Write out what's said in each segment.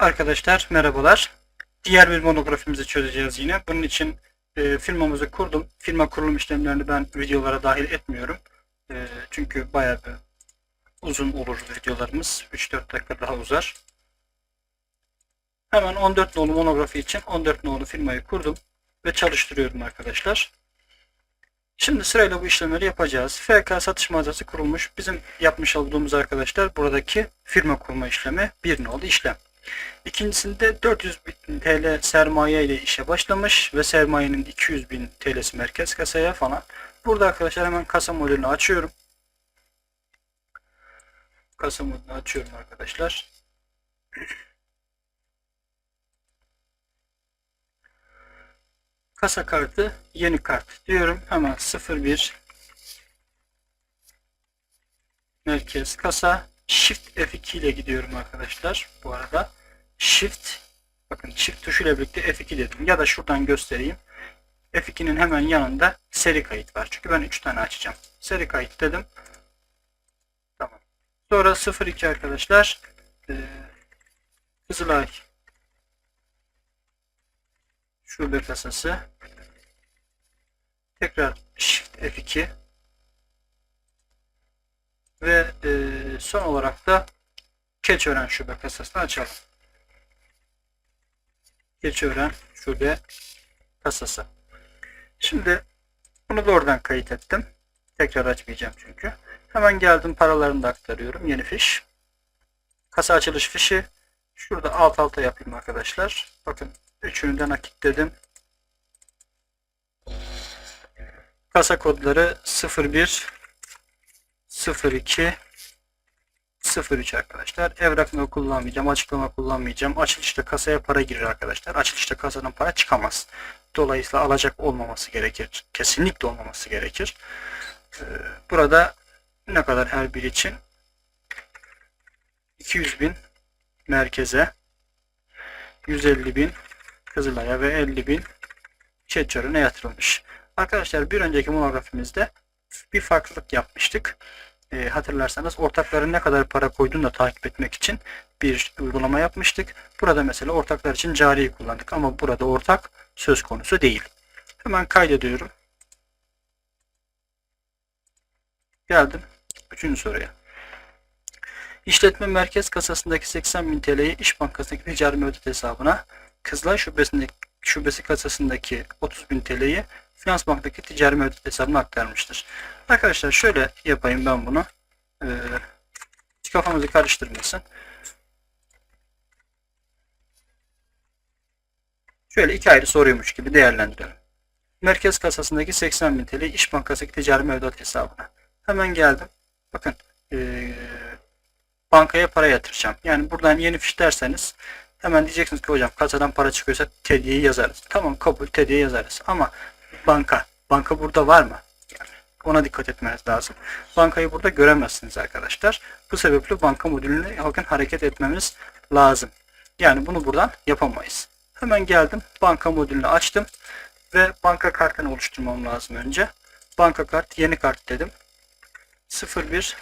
Arkadaşlar merhabalar. Diğer bir monografimizi çözeceğiz yine. Bunun için e, firmamızı kurdum. Firma kurulum işlemlerini ben videolara dahil etmiyorum. E, çünkü bayağı bir uzun olur videolarımız. 3-4 dakika daha uzar. Hemen 14 nolu monografi için 14 nolu firmayı kurdum ve çalıştırıyorum arkadaşlar. Şimdi sırayla bu işlemleri yapacağız. FK satış mağazası kurulmuş. Bizim yapmış olduğumuz arkadaşlar buradaki firma kurma işlemi bir nolu işlem. İkincisinde 400 bin TL sermaye ile işe başlamış ve sermayenin 200 bin TL'si merkez kasaya falan. Burada arkadaşlar hemen kasa modelini açıyorum. Kasa modelini açıyorum arkadaşlar. Kasa kartı yeni kart diyorum. Hemen 01 merkez kasa Shift F2 ile gidiyorum arkadaşlar. Bu arada Shift bakın Shift tuşuyla birlikte F2 dedim. Ya da şuradan göstereyim. F2'nin hemen yanında seri kayıt var. Çünkü ben 3 tane açacağım. Seri kayıt dedim. Tamam. Sonra 02 arkadaşlar. Ee, Kızılay şube kasası. Tekrar Shift F2 ve e, son olarak da Keçiören şube kasasını açalım. Keçiören şube kasası. Şimdi bunu da oradan kayıt ettim. Tekrar açmayacağım çünkü. Hemen geldim paralarını da aktarıyorum. Yeni fiş. Kasa açılış fişi. Şurada alt alta yapayım arkadaşlar. Bakın üçünü de nakitledim. Kasa kodları 01 02 03 arkadaşlar. Evrak mı kullanmayacağım, açıklama kullanmayacağım. Açılışta kasaya para girir arkadaşlar. Açılışta kasadan para çıkamaz. Dolayısıyla alacak olmaması gerekir. Kesinlikle olmaması gerekir. Ee, Burada ne kadar her biri için? 200 bin merkeze, 150 bin Kızılay'a ve 50 bin Keçiören'e yatırılmış. Arkadaşlar bir önceki monografimizde bir farklılık yapmıştık. E, hatırlarsanız ortakların ne kadar para koyduğunu da takip etmek için bir uygulama yapmıştık. Burada mesela ortaklar için cariyi kullandık ama burada ortak söz konusu değil. Hemen kaydediyorum. Geldim. Üçüncü soruya. İşletme merkez kasasındaki 80.000 TL'yi İş Bankası'ndaki ticari mevduat hesabına, Kızılay şubesindeki şubesi kasasındaki 30.000 TL'yi Finans Bank'taki ticari mevduat hesabına aktarmıştır. Arkadaşlar şöyle yapayım ben bunu. Ee, hiç kafamızı karıştırmasın. Şöyle iki ayrı soruymuş gibi değerlendirelim. Merkez kasasındaki 80.000 TL İş Bankası'ndaki ticari mevduat hesabına. Hemen geldim. Bakın ee, bankaya para yatıracağım. Yani buradan yeni fiş derseniz hemen diyeceksiniz ki hocam kasadan para çıkıyorsa TED'yi yazarız. Tamam kabul TED'yi yazarız. Ama banka. Banka burada var mı? Yani ona dikkat etmeniz lazım. Bankayı burada göremezsiniz arkadaşlar. Bu sebeple banka modülüne yakın hareket etmemiz lazım. Yani bunu buradan yapamayız. Hemen geldim. Banka modülünü açtım. Ve banka kartını oluşturmam lazım önce. Banka kart, yeni kart dedim. 01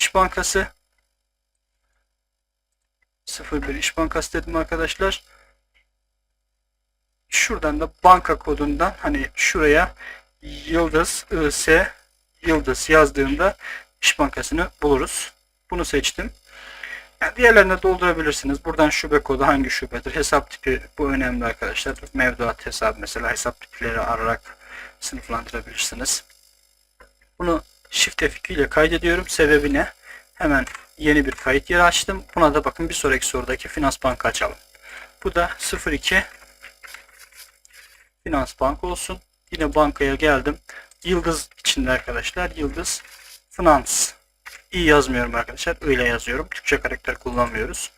İş Bankası 01 İş Bankası dedim arkadaşlar. Şuradan da banka kodundan hani şuraya yıldız IS yıldız yazdığımda İş Bankası'nı buluruz. Bunu seçtim. Yani diğerlerini doldurabilirsiniz. Buradan şube kodu hangi şubedir? Hesap tipi bu önemli arkadaşlar. Mevduat hesabı mesela hesap tipleri ararak sınıflandırabilirsiniz. Bunu Shift F2 ile kaydediyorum. Sebebi ne? Hemen yeni bir kayıt yeri açtım. Buna da bakın bir sonraki sorudaki Finans Bank açalım. Bu da 02 Finans Bank olsun. Yine bankaya geldim. Yıldız içinde arkadaşlar. Yıldız Finans. İyi yazmıyorum arkadaşlar. Öyle yazıyorum. Türkçe karakter kullanmıyoruz.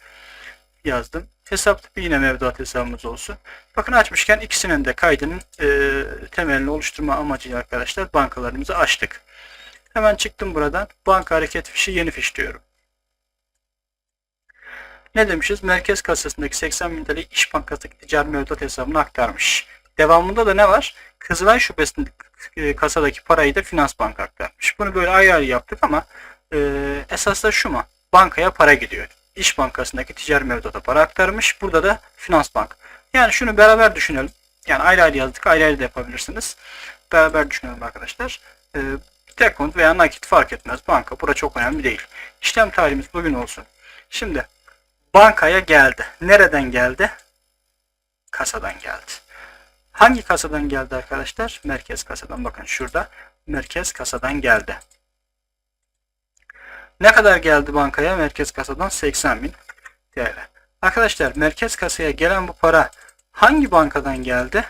Yazdım. Hesap tipi yine mevduat hesabımız olsun. Bakın açmışken ikisinin de kaydının e, temelini oluşturma amacıyla arkadaşlar bankalarımızı açtık. Hemen çıktım buradan. Banka hareket fişi yeni fiş diyorum. Ne demişiz? Merkez kasasındaki 80 bin TL İş Bankası'ndaki ticari mevduat hesabına aktarmış. Devamında da ne var? Kızılay şubesindeki e, kasadaki parayı da Finans Bank aktarmış. Bunu böyle ayrı ayrı yaptık ama e, esas da şu mu? Bankaya para gidiyor. İş Bankası'ndaki ticari mevduata para aktarmış. Burada da Finans Bank. Yani şunu beraber düşünelim. Yani ayrı ayrı yazdık. Ayrı ayrı da yapabilirsiniz. Beraber düşünelim arkadaşlar. Ee, dekont veya nakit fark etmez. Banka. Bura çok önemli değil. İşlem tarihimiz bugün olsun. Şimdi bankaya geldi. Nereden geldi? Kasadan geldi. Hangi kasadan geldi arkadaşlar? Merkez kasadan. Bakın şurada merkez kasadan geldi. Ne kadar geldi bankaya? Merkez kasadan 80 bin TL. Arkadaşlar merkez kasaya gelen bu para hangi bankadan geldi?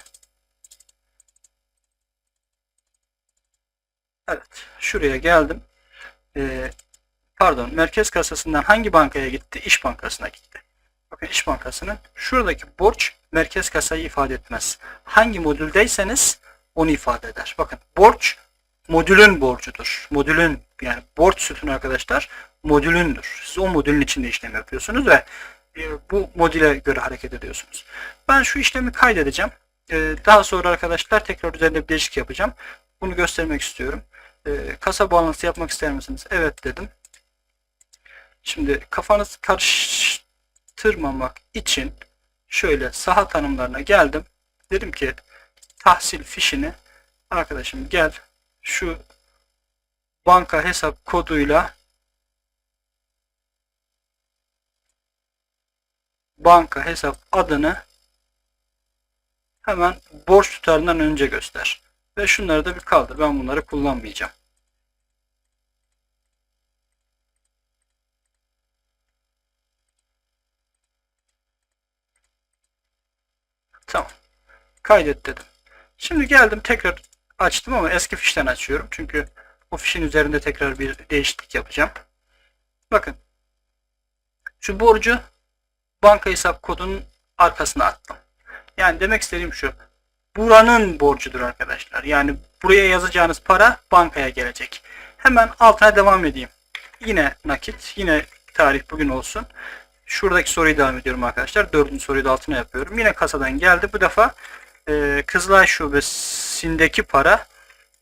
Evet. Şuraya geldim. Ee, pardon. Merkez kasasından hangi bankaya gitti? İş Bankası'na gitti. Bakın İş Bankası'nın şuradaki borç merkez kasayı ifade etmez. Hangi modüldeyseniz onu ifade eder. Bakın borç modülün borcudur. Modülün yani borç sütunu arkadaşlar modülündür. Siz o modülün içinde işlem yapıyorsunuz ve e, bu modüle göre hareket ediyorsunuz. Ben şu işlemi kaydedeceğim. E, daha sonra arkadaşlar tekrar üzerinde bir değişik yapacağım. Bunu göstermek istiyorum. E, kasa bağlantısı yapmak ister misiniz? Evet dedim. Şimdi kafanız karıştırmamak için şöyle saha tanımlarına geldim. Dedim ki tahsil fişini arkadaşım gel şu banka hesap koduyla banka hesap adını hemen borç tutarından önce göster. Ve şunları da bir kaldır. Ben bunları kullanmayacağım. Tamam. Kaydet dedim. Şimdi geldim tekrar açtım ama eski fişten açıyorum. Çünkü o fişin üzerinde tekrar bir değişiklik yapacağım. Bakın. Şu borcu banka hesap kodunun arkasına attım. Yani demek istediğim şu. Buranın borcudur arkadaşlar. Yani buraya yazacağınız para bankaya gelecek. Hemen altına devam edeyim. Yine nakit. Yine tarih bugün olsun. Şuradaki soruyu devam ediyorum arkadaşlar. Dördüncü soruyu da altına yapıyorum. Yine kasadan geldi. Bu defa e, Kızılay Şubesi'ndeki para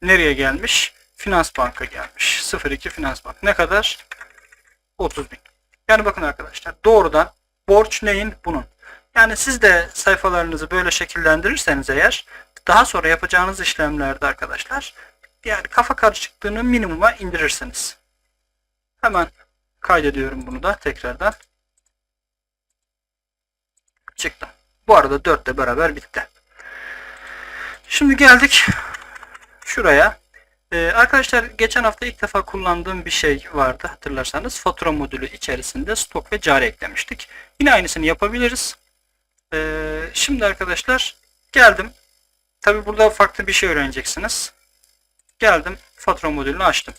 nereye gelmiş? Finans Bank'a gelmiş. 02 Finans Bank. Ne kadar? 30 bin. Yani bakın arkadaşlar doğrudan borç neyin? Bunun. Yani siz de sayfalarınızı böyle şekillendirirseniz eğer daha sonra yapacağınız işlemlerde arkadaşlar yani kafa karışıklığını minimuma indirirsiniz. Hemen kaydediyorum bunu da tekrardan. Çıktım. Bu arada 4 de beraber bitti. Şimdi geldik şuraya. Ee, arkadaşlar geçen hafta ilk defa kullandığım bir şey vardı hatırlarsanız. Fatura modülü içerisinde stok ve cari eklemiştik. Yine aynısını yapabiliriz. Ee, şimdi arkadaşlar geldim. Tabi burada farklı bir şey öğreneceksiniz. Geldim fatura modülünü açtım.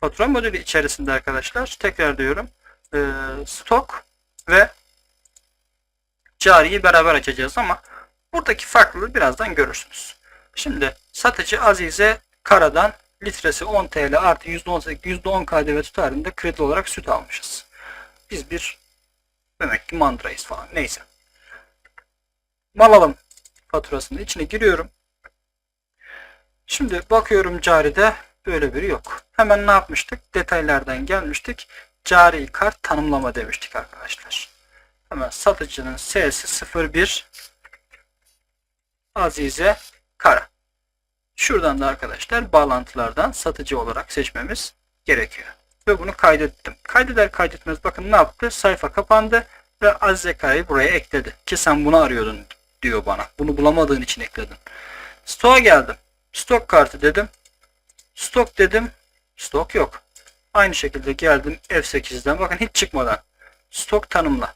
Fatura modülü içerisinde arkadaşlar tekrar diyorum e, stok ve cariyi beraber açacağız ama buradaki farklılığı birazdan görürsünüz. Şimdi satıcı Azize Kara'dan litresi 10 TL artı %18 %10 KDV tutarında kredi olarak süt almışız. Biz bir demek ki mandrayız falan neyse. Mal alım faturasının içine giriyorum. Şimdi bakıyorum caride böyle biri yok. Hemen ne yapmıştık? Detaylardan gelmiştik. Cari kart tanımlama demiştik arkadaşlar. Hemen satıcının S'si 01 Azize Kara. Şuradan da arkadaşlar bağlantılardan satıcı olarak seçmemiz gerekiyor. Ve bunu kaydettim. Kaydeder kaydetmez bakın ne yaptı? Sayfa kapandı ve Azize Kara'yı buraya ekledi. Ki sen bunu arıyordun diyor bana. Bunu bulamadığın için ekledin. Stoğa geldim. Stok kartı dedim. Stok dedim. Stok yok. Aynı şekilde geldim F8'den. Bakın hiç çıkmadan. Stok tanımla.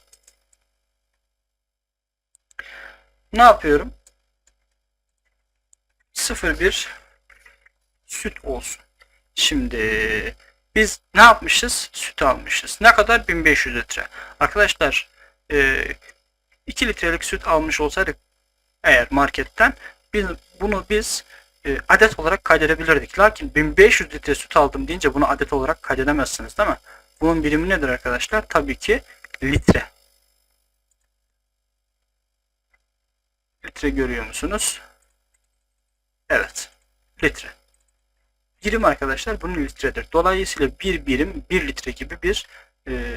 Ne yapıyorum? 01 süt olsun. Şimdi biz ne yapmışız? Süt almışız. Ne kadar? 1500 litre. Arkadaşlar 2 litrelik süt almış olsaydık eğer marketten bunu biz e, adet olarak kaydedebilirdik. Lakin 1500 litre süt aldım deyince bunu adet olarak kaydedemezsiniz değil mi? Bunun birimi nedir arkadaşlar? Tabii ki litre. Litre görüyor musunuz? Evet. Litre. Birim arkadaşlar bunun litredir. Dolayısıyla bir birim bir litre gibi bir e,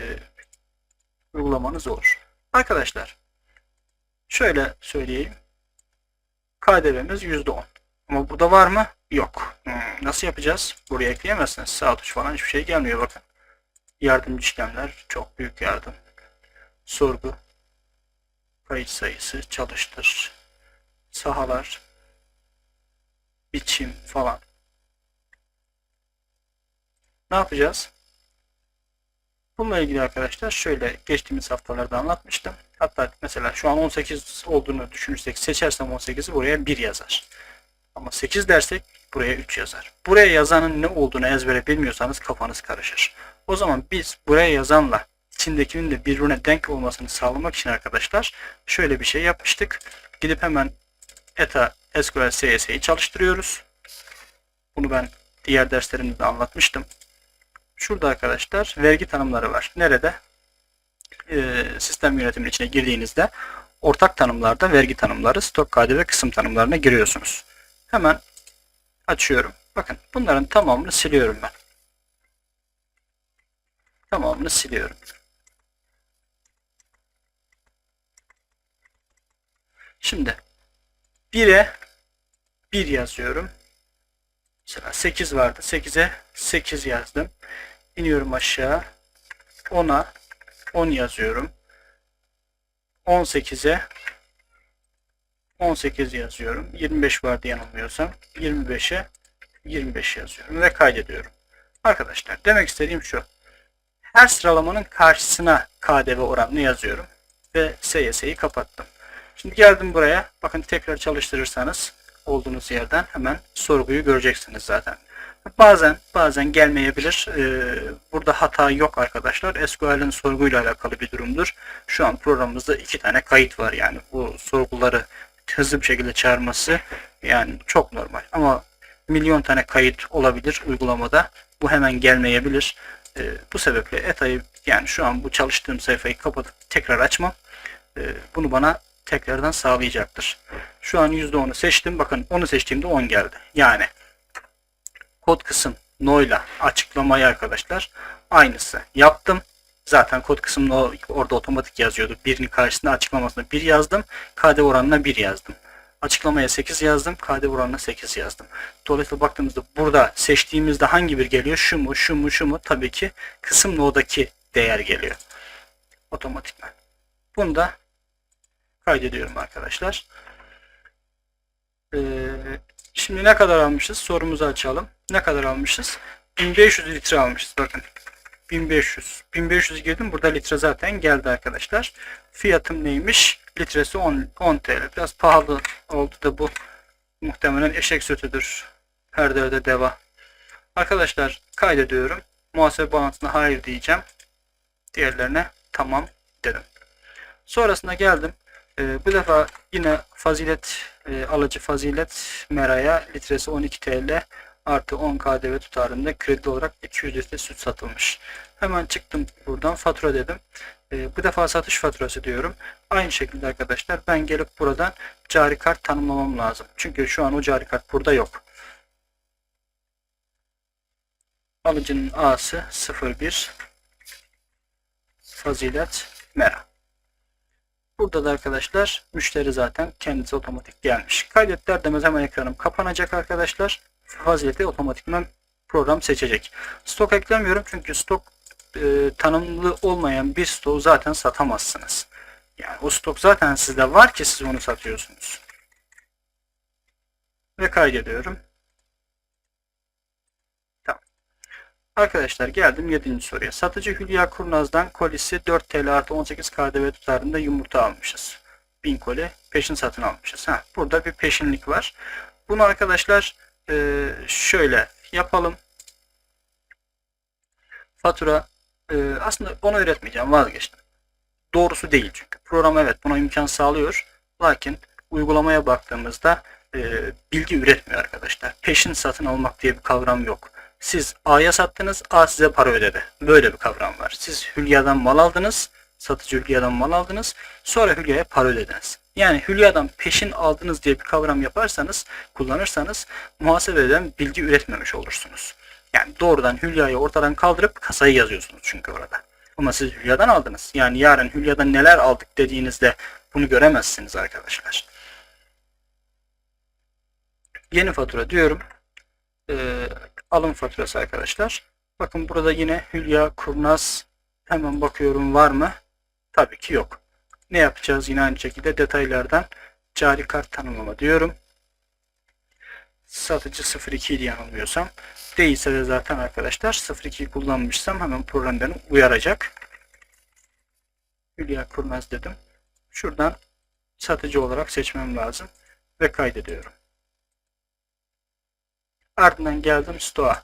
uygulamanız olur. Arkadaşlar şöyle söyleyeyim. KDV'miz %10. Ama burada var mı? Yok. Hmm, nasıl yapacağız? Buraya ekleyemezsiniz. Sağ tuş falan hiçbir şey gelmiyor bakın. Yardımcı işlemler çok büyük yardım. Sorgu. Kayıt sayısı. Çalıştır. Sahalar. Biçim falan. Ne yapacağız? Bununla ilgili arkadaşlar şöyle geçtiğimiz haftalarda anlatmıştım. Hatta mesela şu an 18 olduğunu düşünürsek seçersem 18'i buraya 1 yazar. Ama 8 dersek buraya 3 yazar. Buraya yazanın ne olduğunu ezbere bilmiyorsanız kafanız karışır. O zaman biz buraya yazanla içindekinin de birbirine denk olmasını sağlamak için arkadaşlar şöyle bir şey yapmıştık. Gidip hemen ETA SQL CS'yi çalıştırıyoruz. Bunu ben diğer derslerimde anlatmıştım. Şurada arkadaşlar vergi tanımları var. Nerede? Ee, sistem yönetiminin içine girdiğinizde ortak tanımlarda vergi tanımları, stok KDV kısım tanımlarına giriyorsunuz. Hemen açıyorum. Bakın bunların tamamını siliyorum ben. Tamamını siliyorum. Şimdi 1'e 1 yazıyorum. Mesela 8 vardı. 8'e 8 yazdım. İniyorum aşağı. 10'a 10 yazıyorum. 18'e 18 yazıyorum. 25 vardı yanılmıyorsam. 25'e 25 yazıyorum ve kaydediyorum. Arkadaşlar demek istediğim şu. Her sıralamanın karşısına KDV oranını yazıyorum ve SYS'yi kapattım. Şimdi geldim buraya. Bakın tekrar çalıştırırsanız olduğunuz yerden hemen sorguyu göreceksiniz zaten. Bazen bazen gelmeyebilir. Ee, burada hata yok arkadaşlar. SQL'in sorguyla alakalı bir durumdur. Şu an programımızda iki tane kayıt var yani bu sorguları hızlı bir şekilde çağırması yani çok normal. Ama milyon tane kayıt olabilir uygulamada. Bu hemen gelmeyebilir. Ee, bu sebeple ETA'yı yani şu an bu çalıştığım sayfayı kapatıp tekrar açmam. Ee, bunu bana tekrardan sağlayacaktır. Şu an %10'u seçtim. Bakın onu seçtiğimde 10 geldi. Yani kod kısım no ile açıklamayı arkadaşlar aynısı yaptım. Zaten kod kısım no orada otomatik yazıyordu. Birinin karşısında açıklamasına 1 yazdım. KD oranına 1 yazdım. Açıklamaya 8 yazdım. KD oranına 8 yazdım. Dolayısıyla baktığımızda burada seçtiğimizde hangi bir geliyor? Şu mu, şu mu, şu mu? Tabii ki kısım no'daki değer geliyor. Otomatikman. Bunu da kaydediyorum arkadaşlar. Ee, şimdi ne kadar almışız? Sorumuzu açalım. Ne kadar almışız? 1500 litre almışız. Bakın. 1500. 1500 girdim. Burada litre zaten geldi arkadaşlar. Fiyatım neymiş? Litresi 10, 10 TL. Biraz pahalı oldu da bu muhtemelen eşek sütüdür. Her derde deva. Arkadaşlar kaydediyorum. Muhasebe bağlantısına hayır diyeceğim. Diğerlerine tamam dedim. Sonrasında geldim. E, bu defa yine fazilet e, alıcı fazilet meraya litresi 12 TL artı 10 KDV tutarında kredi olarak 200 litre süt satılmış. Hemen çıktım buradan fatura dedim. E, bu defa satış faturası diyorum. Aynı şekilde arkadaşlar ben gelip buradan cari kart tanımlamam lazım. Çünkü şu an o cari kart burada yok. Alıcının A'sı 01 fazilet mera. Burada da arkadaşlar müşteri zaten kendisi otomatik gelmiş. Kaydet der demez hemen ekranım kapanacak arkadaşlar. Fazileti otomatikman program seçecek. Stok eklemiyorum çünkü stok e, tanımlı olmayan bir stoğu zaten satamazsınız. Yani o stok zaten sizde var ki siz onu satıyorsunuz. Ve kaydediyorum. Arkadaşlar geldim 7. soruya. Satıcı Hülya Kurnaz'dan kolisi 4 TL artı 18 KDV tutarında yumurta almışız. 1000 koli peşin satın almışız. Ha, burada bir peşinlik var. Bunu arkadaşlar e, şöyle yapalım. Fatura e, aslında onu öğretmeyeceğim vazgeçtim. Doğrusu değil çünkü. Program evet buna imkan sağlıyor. Lakin uygulamaya baktığımızda e, bilgi üretmiyor arkadaşlar. Peşin satın almak diye bir kavram yok. Siz A'ya sattınız, A size para ödedi. Böyle bir kavram var. Siz Hülya'dan mal aldınız, satıcı Hülya'dan mal aldınız, sonra Hülya'ya para ödediniz. Yani Hülya'dan peşin aldınız diye bir kavram yaparsanız, kullanırsanız muhasebeden bilgi üretmemiş olursunuz. Yani doğrudan Hülya'yı ortadan kaldırıp kasayı yazıyorsunuz çünkü orada. Ama siz Hülya'dan aldınız. Yani yarın Hülya'dan neler aldık dediğinizde bunu göremezsiniz arkadaşlar. Yeni fatura diyorum. Ee, alım faturası arkadaşlar. Bakın burada yine Hülya Kurnaz hemen bakıyorum var mı? Tabii ki yok. Ne yapacağız? Yine aynı şekilde detaylardan cari kart tanımlama diyorum. Satıcı 02 diye yanılmıyorsam. Değilse de zaten arkadaşlar 02 kullanmışsam hemen program beni uyaracak. Hülya Kurnaz dedim. Şuradan satıcı olarak seçmem lazım ve kaydediyorum. Ardından geldim stoğa.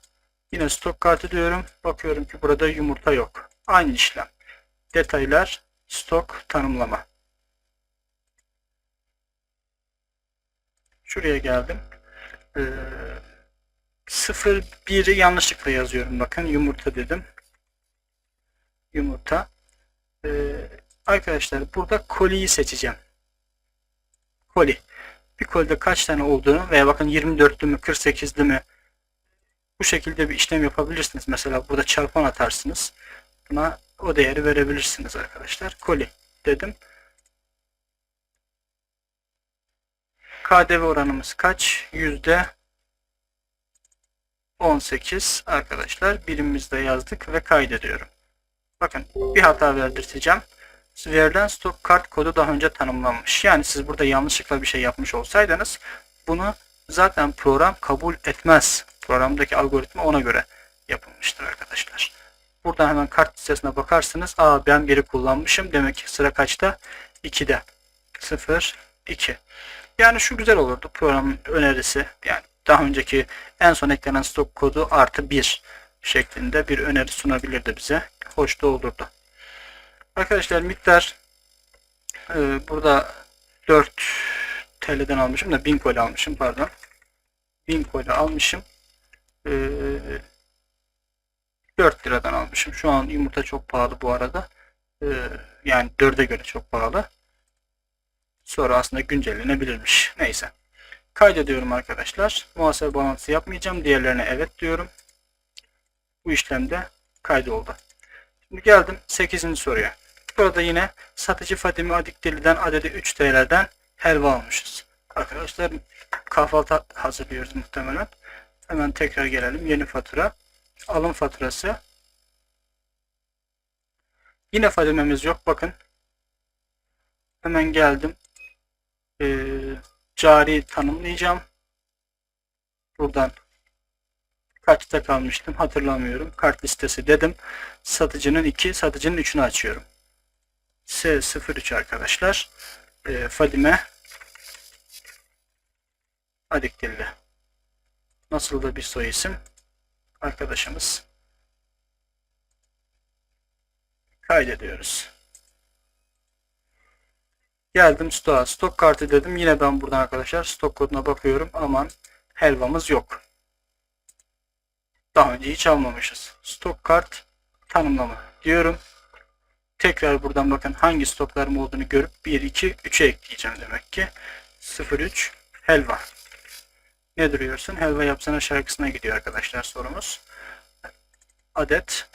Yine stok kartı diyorum. Bakıyorum ki burada yumurta yok. Aynı işlem. Detaylar, stok, tanımlama. Şuraya geldim. Ee, 01'i yanlışlıkla yazıyorum. Bakın yumurta dedim. Yumurta. Ee, arkadaşlar burada koliyi seçeceğim. Koli. Bir kolide kaç tane olduğunu veya bakın 24'lü mü 48'li mi bu şekilde bir işlem yapabilirsiniz. Mesela burada çarpan atarsınız. Buna o değeri verebilirsiniz arkadaşlar. Koli dedim. KDV oranımız kaç? Yüzde 18 arkadaşlar. Birimimizde yazdık ve kaydediyorum. Bakın bir hata verdirteceğim. Verilen stok kart kodu daha önce tanımlanmış. Yani siz burada yanlışlıkla bir şey yapmış olsaydınız bunu zaten program kabul etmez. Programdaki algoritma ona göre yapılmıştır arkadaşlar. Buradan hemen kart listesine bakarsınız. Aa ben biri kullanmışım. Demek ki sıra kaçta? 2'de. 0, 2. Yani şu güzel olurdu programın önerisi. Yani daha önceki en son eklenen stok kodu artı 1 şeklinde bir öneri sunabilirdi bize. Hoş da olurdu. Arkadaşlar miktar e, burada 4 TL'den almışım da 1000 koli almışım pardon. 1000 koli almışım. E, 4 liradan almışım. Şu an yumurta çok pahalı bu arada. E, yani 4'e göre çok pahalı. Sonra aslında güncellenebilirmiş. Neyse. Kaydediyorum arkadaşlar. Muhasebe bağlantısı yapmayacağım. Diğerlerine evet diyorum. Bu işlemde kaydoldu. Şimdi geldim 8. soruya. Burada yine satıcı Fatime Adikdeli'den adedi 3 TL'den helva almışız. Arkadaşlar kahvaltı hazırlıyoruz muhtemelen. Hemen tekrar gelelim. Yeni fatura. Alım faturası. Yine Fadime'miz yok. Bakın. Hemen geldim. Ee, cari tanımlayacağım. Buradan kaçta kalmıştım hatırlamıyorum. Kart listesi dedim. Satıcının 2, satıcının 3'ünü açıyorum. S03 arkadaşlar. E, Fadime Adikdilli. Nasıl da bir soy isim. Arkadaşımız. Kaydediyoruz. Geldim stoğa. Stok kartı dedim. Yine ben buradan arkadaşlar stok koduna bakıyorum. Aman helvamız yok. Daha önce hiç almamışız. Stok kart tanımlama diyorum. Tekrar buradan bakın hangi stoklarım olduğunu görüp 1, 2, 3'e ekleyeceğim demek ki. 03 helva. Ne duruyorsun? Helva yapsana şarkısına gidiyor arkadaşlar sorumuz. Adet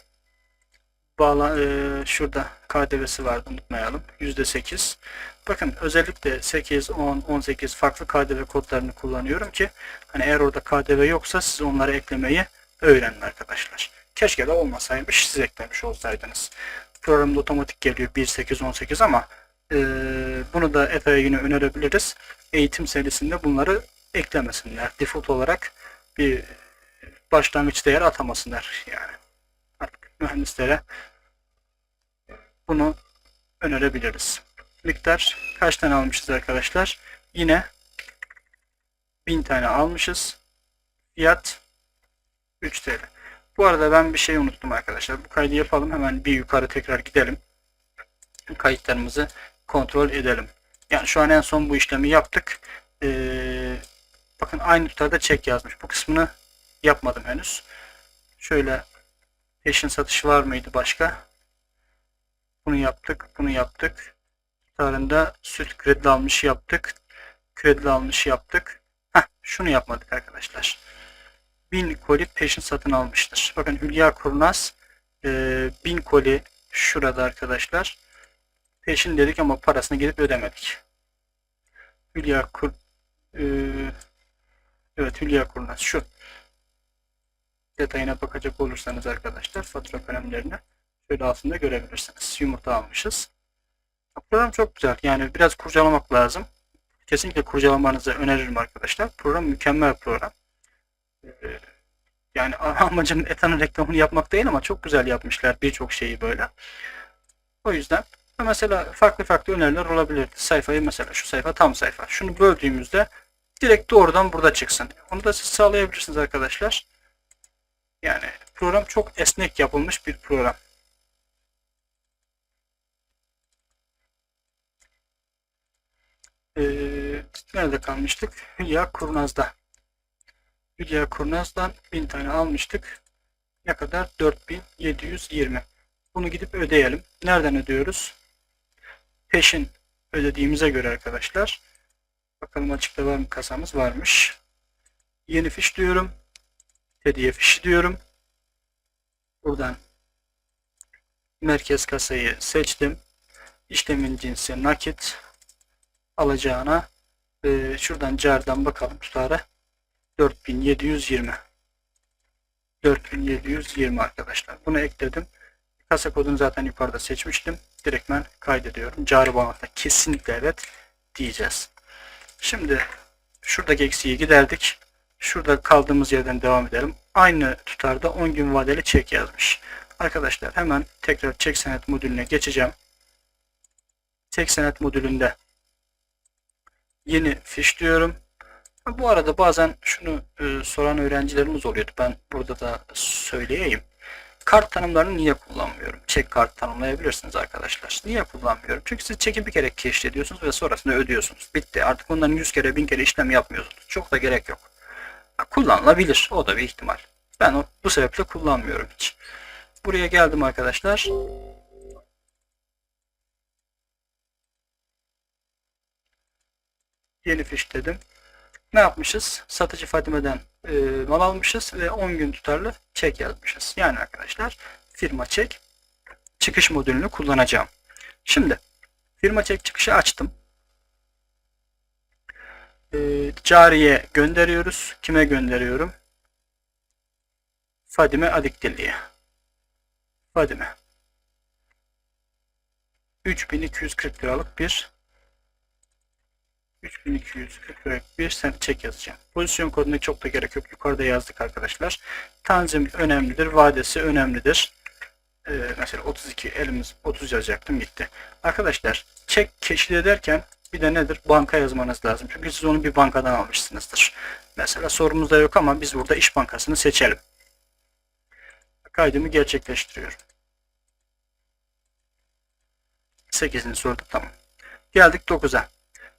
bağla e, şurada KDV'si vardı unutmayalım. %8. Bakın özellikle 8, 10, 18 farklı KDV kodlarını kullanıyorum ki hani eğer orada KDV yoksa siz onları eklemeyi öğrenin arkadaşlar. Keşke de olmasaymış siz eklemiş olsaydınız. Programda otomatik geliyor 1, 8, 18 ama e, bunu da Efe'ye yine önerebiliriz. Eğitim serisinde bunları eklemesinler. Default olarak bir başlangıç değer atamasınlar yani. Artık mühendislere bunu önerebiliriz. Miktar kaç tane almışız arkadaşlar? Yine 1000 tane almışız. Fiyat 3 TL. Bu arada ben bir şey unuttum arkadaşlar. Bu kaydı yapalım. Hemen bir yukarı tekrar gidelim. Kayıtlarımızı kontrol edelim. Yani şu an en son bu işlemi yaptık. Ee, bakın aynı tutarda çek yazmış. Bu kısmını yapmadım henüz. Şöyle peşin satış var mıydı başka? Bunu yaptık. Bunu yaptık. Tutarında süt kredi almış yaptık. Kredi almış yaptık. Heh, şunu yapmadık arkadaşlar. 1000 koli peşin satın almıştır. Bakın Hülya Kurnaz e, 1000 koli şurada arkadaşlar. Peşin dedik ama parasını gidip ödemedik. Hülya Kur e, Evet Hülya Kurnaz şu. Detayına bakacak olursanız arkadaşlar fatura kalemlerine şöyle altında görebilirsiniz. Yumurta almışız. Program çok güzel. Yani biraz kurcalamak lazım. Kesinlikle kurcalamanızı öneririm arkadaşlar. Program mükemmel program. Yani amacım Ethan'ın reklamını yapmak değil ama çok güzel yapmışlar birçok şeyi böyle. O yüzden mesela farklı farklı öneriler olabilir. Sayfayı mesela şu sayfa tam sayfa. Şunu böldüğümüzde direkt doğrudan burada çıksın. Onu da siz sağlayabilirsiniz arkadaşlar. Yani program çok esnek yapılmış bir program. Ee, nerede kalmıştık? Hülya Kurnaz'da. Hülya Kurnaz'dan 1000 tane almıştık. Ne kadar? 4720. Bunu gidip ödeyelim. Nereden ödüyoruz? Peşin ödediğimize göre arkadaşlar. Bakalım açıkta var mı kasamız? Varmış. Yeni fiş diyorum. Hediye fişi diyorum. Buradan merkez kasayı seçtim. İşlemin cinsi nakit. Alacağına e, şuradan cardan bakalım tutara 4720 4720 arkadaşlar. Bunu ekledim. Kasa kodunu zaten yukarıda seçmiştim. Direktmen kaydediyorum. Cari bağlantı kesinlikle evet diyeceğiz. Şimdi şuradaki eksiği giderdik. Şurada kaldığımız yerden devam edelim. Aynı tutarda 10 gün vadeli çek yazmış. Arkadaşlar hemen tekrar çek senet modülüne geçeceğim. Çek senet modülünde yeni fiş diyorum. Bu arada bazen şunu e, soran öğrencilerimiz oluyordu. Ben burada da söyleyeyim. Kart tanımlarını niye kullanmıyorum? Çek kart tanımlayabilirsiniz arkadaşlar. Niye kullanmıyorum? Çünkü siz çeki bir kere keşif ediyorsunuz ve sonrasında ödüyorsunuz. Bitti. Artık onların 100 kere 1000 kere işlem yapmıyorsunuz. Çok da gerek yok. Kullanılabilir. O da bir ihtimal. Ben bu sebeple kullanmıyorum hiç. Buraya geldim arkadaşlar. Yeni fiş dedim. Ne yapmışız? Satıcı Fatime'den e, mal almışız ve 10 gün tutarlı çek yazmışız. Yani arkadaşlar firma çek çıkış modülünü kullanacağım. Şimdi firma çek çıkışı açtım. E, cariye gönderiyoruz. Kime gönderiyorum? Fadime Adikdilli'ye. Fadime. 3240 liralık bir 3240 bir sen çek yazacağım. Pozisyon koduna çok da gerek yok. Yukarıda yazdık arkadaşlar. Tanzim önemlidir. Vadesi önemlidir. Ee, mesela 32 elimiz 30 yazacaktım gitti. Arkadaşlar çek keşif ederken bir de nedir? Banka yazmanız lazım. Çünkü siz onu bir bankadan almışsınızdır. Mesela sorumuzda yok ama biz burada iş bankasını seçelim. Kaydımı gerçekleştiriyorum. 8'ini sorduk tamam. Geldik 9'a.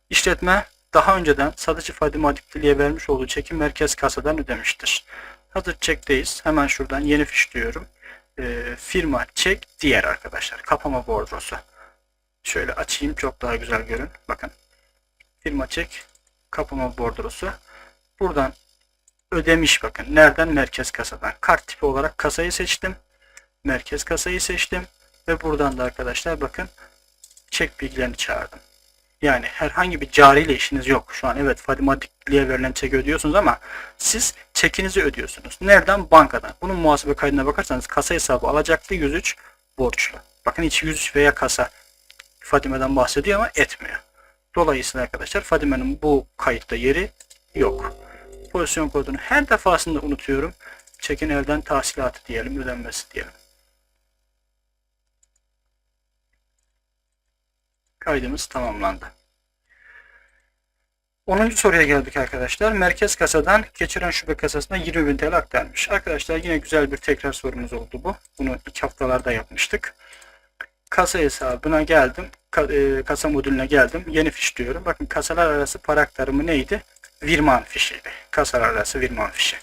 İşletme daha önceden satıcı Fadime Adiktili'ye vermiş olduğu çeki merkez kasadan ödemiştir. Hazır çekteyiz. Hemen şuradan yeni fiş diyorum. Ee, firma çek diğer arkadaşlar. Kapama bordrosu. Şöyle açayım çok daha güzel görün. Bakın. Firma çek kapama bordrosu. Buradan ödemiş bakın. Nereden? Merkez kasadan. Kart tipi olarak kasayı seçtim. Merkez kasayı seçtim. Ve buradan da arkadaşlar bakın çek bilgilerini çağırdım. Yani herhangi bir cari ile işiniz yok. Şu an evet Fadimatikli'ye verilen çeki ödüyorsunuz ama siz çekinizi ödüyorsunuz. Nereden? Bankadan. Bunun muhasebe kaydına bakarsanız kasa hesabı alacaktı 103 borçlu. Bakın hiç 103 veya kasa Fadime'den bahsediyor ama etmiyor. Dolayısıyla arkadaşlar Fadime'nin bu kayıtta yeri yok. Pozisyon kodunu her defasında unutuyorum. Çekin elden tahsilatı diyelim, ödenmesi diyelim. Kaydımız tamamlandı. 10. soruya geldik arkadaşlar. Merkez kasadan geçiren şube kasasına 20 bin TL aktarmış. Arkadaşlar yine güzel bir tekrar sorumuz oldu bu. Bunu ilk haftalarda yapmıştık. Kasa hesabına geldim. e, Kasa modülüne geldim. Yeni fiş diyorum. Bakın kasalar arası para aktarımı neydi? Virman fişiydi. Kasalar arası virman fişi.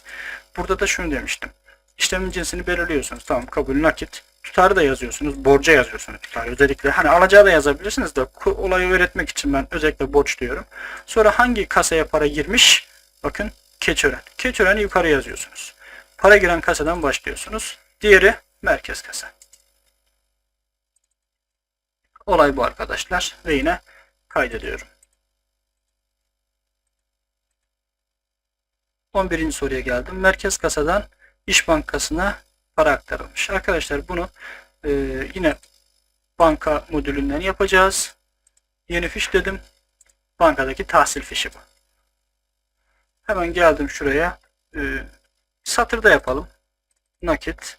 Burada da şunu demiştim. İşlemin cinsini belirliyorsunuz. Tamam kabul nakit. Tutarı da yazıyorsunuz. Borca yazıyorsunuz tutarı. Özellikle hani alacağı da yazabilirsiniz de olayı öğretmek için ben özellikle borç diyorum. Sonra hangi kasaya para girmiş? Bakın keçören. Keçöreni yukarı yazıyorsunuz. Para giren kasadan başlıyorsunuz. Diğeri merkez kasa. Olay bu arkadaşlar. Ve yine kaydediyorum. 11. soruya geldim. Merkez kasadan İş Bankası'na para aktarılmış. Arkadaşlar bunu e, yine banka modülünden yapacağız. Yeni fiş dedim. Bankadaki tahsil fişi bu. Hemen geldim şuraya. E, satırda yapalım. Nakit.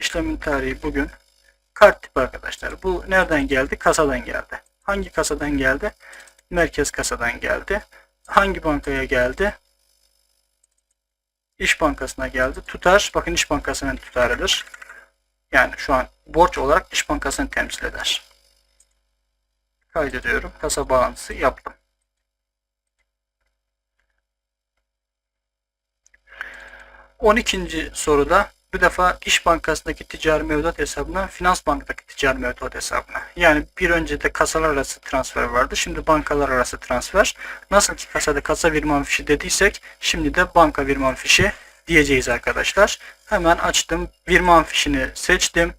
İşlemin tarihi bugün. Kart tipi arkadaşlar. Bu nereden geldi? Kasadan geldi. Hangi kasadan geldi? Merkez kasadan geldi. Hangi bankaya geldi? İş Bankası'na geldi. Tutar, bakın İş Bankası'nın tutarıdır. Yani şu an borç olarak İş Bankası'nı temsil eder. Kaydediyorum. Kasa bağlantısı yaptım. On ikinci soruda bu defa İş Bankası'ndaki ticari mevduat hesabından Finans Bank'taki ticari mevduat hesabına. Yani bir önce de kasalar arası transfer vardı. Şimdi bankalar arası transfer. Nasıl ki kasada kasa virman fişi dediysek şimdi de banka virman fişi diyeceğiz arkadaşlar. Hemen açtım. Virman fişini seçtim.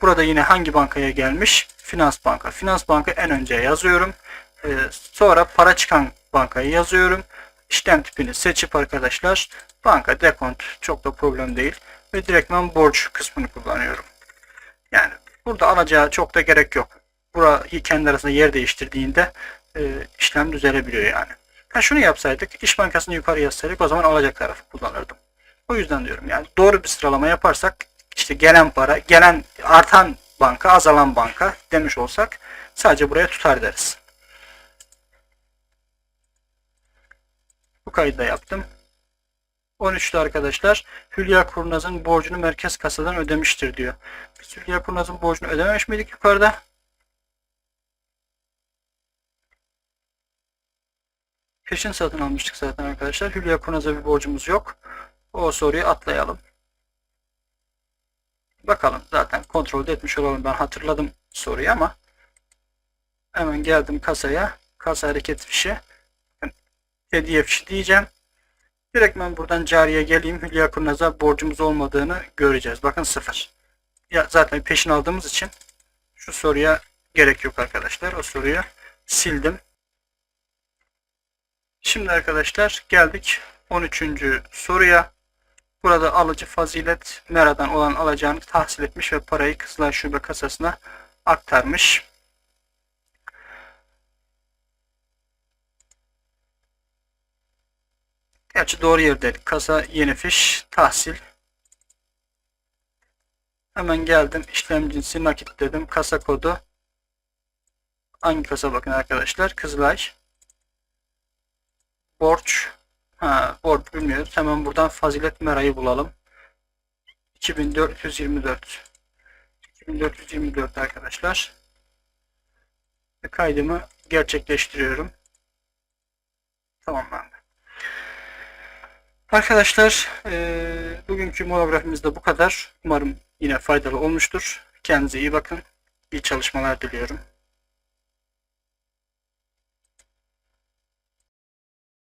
Burada yine hangi bankaya gelmiş? Finans Banka. Finans Banka en önce yazıyorum. Ee, sonra para çıkan bankayı yazıyorum. İşlem tipini seçip arkadaşlar banka dekont çok da problem değil ve direktmen borç kısmını kullanıyorum. Yani burada alacağı çok da gerek yok. Burayı kendi arasında yer değiştirdiğinde e, işlem düzelebiliyor yani. Ha şunu yapsaydık, İş Bankası'nı yukarı yazsaydık o zaman alacak tarafı kullanırdım. O yüzden diyorum yani doğru bir sıralama yaparsak işte gelen para, gelen artan banka, azalan banka demiş olsak sadece buraya tutar deriz. Bu kaydı da yaptım. 13'te arkadaşlar Hülya Kurnaz'ın borcunu merkez kasadan ödemiştir diyor. Biz Hülya Kurnaz'ın borcunu ödememiş miydik yukarıda? Peşin satın almıştık zaten arkadaşlar. Hülya Kurnaz'a bir borcumuz yok. O soruyu atlayalım. Bakalım zaten kontrol etmiş olalım. Ben hatırladım soruyu ama hemen geldim kasaya. Kasa hareket fişi. Hediye fişi diyeceğim. Direkt ben buradan cariye geleyim. Hülya Kurnaz'a borcumuz olmadığını göreceğiz. Bakın sıfır. Ya zaten peşin aldığımız için şu soruya gerek yok arkadaşlar. O soruyu sildim. Şimdi arkadaşlar geldik 13. soruya. Burada alıcı Fazilet Mera'dan olan alacağını tahsil etmiş ve parayı Kızılay Şube kasasına aktarmış. Gerçi doğru yerdeydik. Kasa yeni fiş tahsil. Hemen geldim. İşlem cinsi nakit dedim. Kasa kodu. Hangi kasa bakın arkadaşlar. Kızılay. Borç. Ha, borç bilmiyoruz. Hemen buradan Fazilet Mera'yı bulalım. 2424. 2424 arkadaşlar. Kaydımı gerçekleştiriyorum. Tamamlandı. Arkadaşlar e, bugünkü monografimiz de bu kadar. Umarım yine faydalı olmuştur. Kendinize iyi bakın. İyi çalışmalar diliyorum.